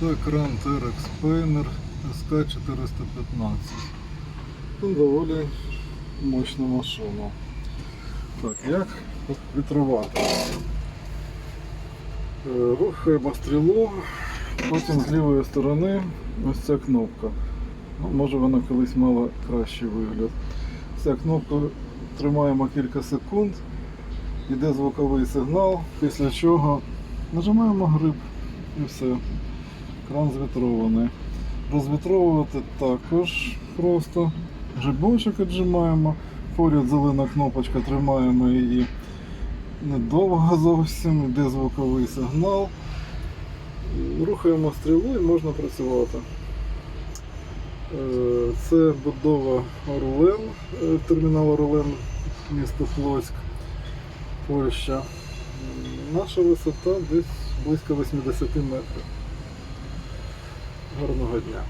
Це кран Terex Painter SK415. Ну, доволі мощна машина. Так, як відривати? Е, Рухаємо стрілу, потім з лівої сторони ось ця кнопка. Ну, може вона колись мала кращий вигляд. Ця кнопка тримаємо кілька секунд, йде звуковий сигнал, після чого нажимаємо гриб і все. Кран звітрований. Розвітровувати також просто. Грибочок віджимаємо, поряд зелена кнопочка, тримаємо її недовго зовсім, йде звуковий сигнал. Рухаємо стрілу і можна працювати. Е, Це будова Орлен, е, термінал Орлен, місто Плоськ, Польща. Наша висота десь близько 80 метрів. Гарного дня.